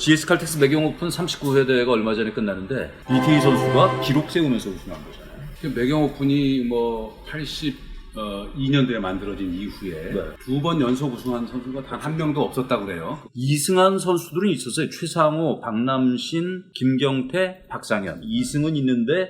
GS 칼텍스 매경 오픈 39회 대회가 얼마 전에 끝나는데 이태희 선수가 기록 세우면서 우승한 거잖아요. 매경 오픈이 뭐 82년도에 만들어진 이후에 네. 두 번 연속 우승한 선수가 단 한 명도 없었다고 그래요. 이승한 선수들은 있었어요. 최상호, 박남신, 김경태, 박상현. 이승은 있는데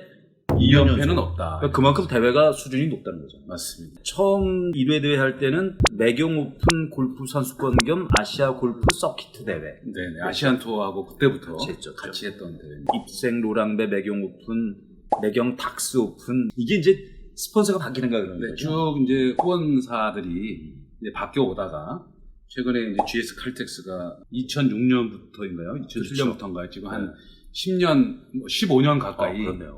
2연패는 없다. 그러니까 그만큼 대회가 수준이 높다는 거죠. 맞습니다. 처음 1회 대회 할 때는 매경 오픈 골프 선수권 겸 아시아 골프 서키트 대회. 네, 아시안 투어하고 그때부터 같이 했죠. 같이 했던 대회입니다. 입생 로랑배 매경 오픈, 매경 닥스 오픈. 이게 이제 스폰서가 바뀌는가 그러는 네. 쭉 이제 후원사들이 이제 바뀌어 오다가 최근에 이제 GS 칼텍스가 2006년부터인가요? 2007년부터인가요? 지금 한 10년, 뭐 15년 가까이 어, 그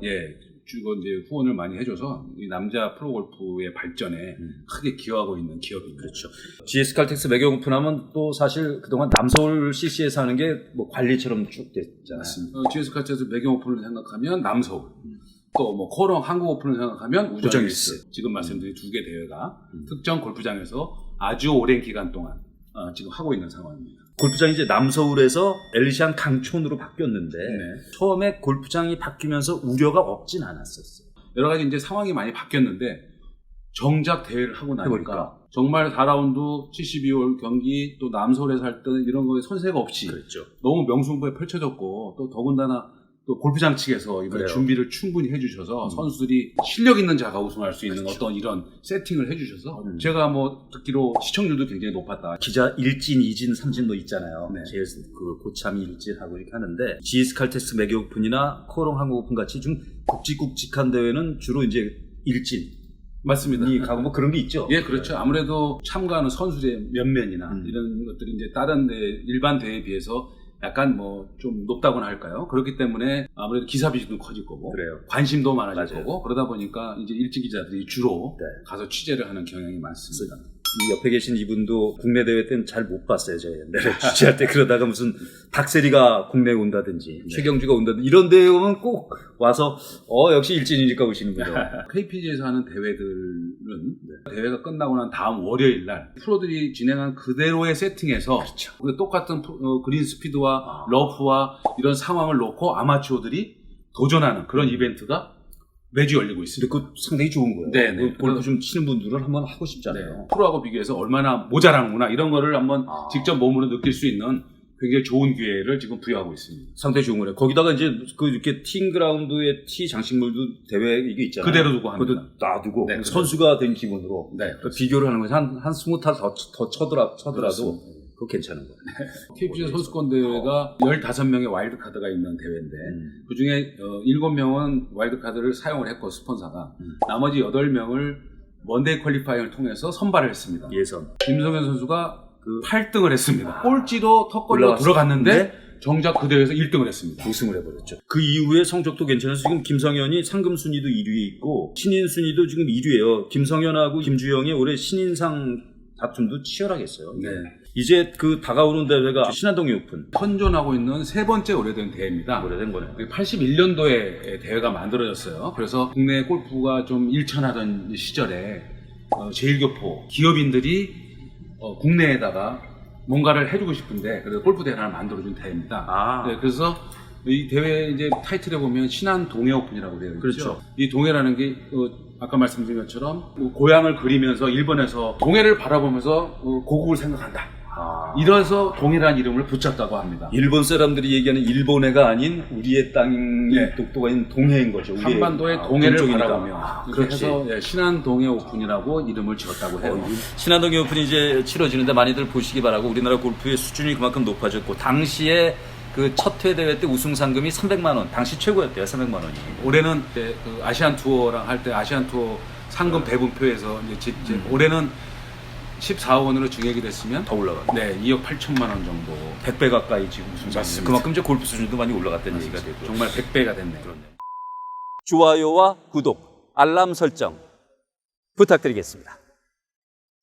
이제 후원을 많이 해줘서 이 남자 프로골프의 발전에 음. 크게 기여하고 있는 기업입니다. 그렇죠. GS 칼텍스 매경 오픈 하면 또 사실 그동안 남서울 CC에서 하는 게 뭐 관리처럼 쭉 됐잖아요. 맞습니다. 어, GS 칼텍스 매경 오픈을 생각하면 남서울, 또뭐 코롱 한국 오픈을 생각하면 우정 우정 일스. 일스. 지금 말씀드린 두개 대회가 음. 특정 골프장에서 아주 오랜 기간 동안 어, 지금 하고 있는 상황입니다. 골프장이 이제 남서울에서 엘리시안 강촌으로 바뀌었는데 네. 처음에 골프장이 바뀌면서 우려가 없진 않았었어요. 여러 가지 이제 상황이 많이 바뀌었는데 정작 대회를 하고 나니까 해보니까. 정말 4라운드 72홀 경기 또 남서울에서 할 때는 이런 거에 손색 없이 그렇죠. 너무 명승부에 펼쳐졌고 또 더군다나 또 골프장 측에서 이번에 그래요. 준비를 충분히 해주셔서 음. 선수들이 실력 있는 자가 우승할 수 있는 그렇죠. 어떤 이런 세팅을 해주셔서 음. 제가 뭐 듣기로 시청률도 굉장히 높았다. 기자 1진, 2진, 3진 뭐 있잖아요. 네. 제일 그 고참이 1진하고 이렇게 하는데 GS 칼텍스 매겨 오픈이나 코롱 한국 오픈 같이 좀 굵직굵직한 대회는 주로 이제 1진이 맞습니다. 가고 뭐 그런 게 있죠. 예, 그렇죠. 아무래도 참가하는 선수의 면면이나 음. 이런 것들이 이제 다른 대 일반 대회에 비해서 약간 뭐 좀 높다고나 할까요? 그렇기 때문에 아무래도 기사 비중도 커질 거고 그래요. 관심도 많아질 맞아요. 거고 그러다 보니까 이제 일찍 기자들이 주로 네. 가서 취재를 하는 경향이 많습니다. 이 옆에 계신 이분도 국내 대회 때는 잘 못 봤어요. 제가 옛날에 취재할 때 그러다가 무슨 박세리가 국내에 온다든지 네. 최경주가 온다든지 이런 데에 오면 꼭 와서 어 역시 일진이니까 오시는 분들. KPG에서 하는 대회들은 네. 대회가 끝나고 난 다음 월요일 날 프로들이 진행한 그대로의 세팅에서 그렇죠. 그 똑같은 프- 어, 그린 스피드와 아. 러프와 이런 상황을 놓고 아마추어들이 도전하는 그런 이벤트가 매주 열리고 있습니다. 그 상당히 좋은 거예요. 네, 네. 그 골프 좀 치는 분들은 한번 하고 싶잖아요. 네. 프로하고 비교해서 얼마나 모자란구나 이런 거를 한번 아. 직접 몸으로 느낄 수 있는 굉장히 좋은 기회를 지금 부여하고 있습니다. 상당히 좋은 거예요. 거기다가 이제 그 이렇게 팀 그라운드에 티 장식물도 대회 이게 있잖아요. 그대로 두고 합니다. 그것도 놔두고 네, 선수가 된 기분으로 네. 그 비교를 하는 거죠. 한, 한 스무 탈 더, 더 쳐더라, 쳐더라도 그렇습니다. 그거 괜찮은 거예요. KPG 선수권 대회가 15명의 와일드 카드가 있는 대회인데 음. 그 중에 7명은 와일드 카드를 사용을 했고 스폰서가 음. 나머지 8명을 먼데이 퀄리파이어를 통해서 선발을 했습니다. 예선. 김성현 선수가 그 8등을 했습니다. 아. 꼴찌로 턱걸이로 들어갔는데 때 정작 그 대회에서 1등을 했습니다. 우승을 해버렸죠. 그 이후에 성적도 괜찮아서 지금 김성현이 상금 순위도 1위에 있고 신인 순위도 지금 1위예요. 김성현하고 김주영이 올해 신인상 다툼도 치열하겠어요. 네. 이제 그 다가오는 대회가 신한동이 오픈. 현존하고 있는 세 번째 오래된 대회입니다. 오래된 거네요. 81년도에 대회가 만들어졌어요. 그래서 국내 골프가 좀 일천하던 시절에 어, 제일교포 기업인들이 어, 국내에다가 뭔가를 해주고 싶은데 그래서 골프 대회를 만들어준 대회입니다. 아, 네, 그래서 이 대회 이제 타이틀에 보면 신한 동해 오픈이라고 되어 있죠. 그렇죠. 이 동해라는 게 어, 아까 말씀드린 것처럼 뭐 고향을 그리면서 일본에서 동해를 바라보면서 어, 고국을 생각한다. 아. 이래서 동해라는 이름을 붙였다고 합니다. 일본 사람들이 얘기하는 일본해가 아닌 우리의 땅이 네. 독도가 있는 동해인 거죠. 우리의- 한반도의 아, 동해를 동쪽이니까. 바라보며 아. 해서 예, 신안 동해 오픈이라고 이름을 지었다고 해요. 어, 신한동이 오픈이 이제 치러지는데 많이들 보시기 바라고 우리나라 골프의 수준이 그만큼 높아졌고 당시에 그 첫 회 대회 때 우승 상금이 300만 원, 당시 최고였대요, 300만 원이. 올해는 이제 그 아시안 투어랑 할 때 아시안 투어 상금 배분표에서 이제 지- 이제 음. 올해는 14억 원으로 증액이 됐으면 더 올라가. 네 2억 8천만 원 정도 100배 가까이 지금 상금. 맞습니다. 그만큼 이제 골프 수준도 많이 올라갔다는 얘기가 되고. 정말 100배가 됐네요. 좋아요와 구독, 알람 설정 부탁드리겠습니다.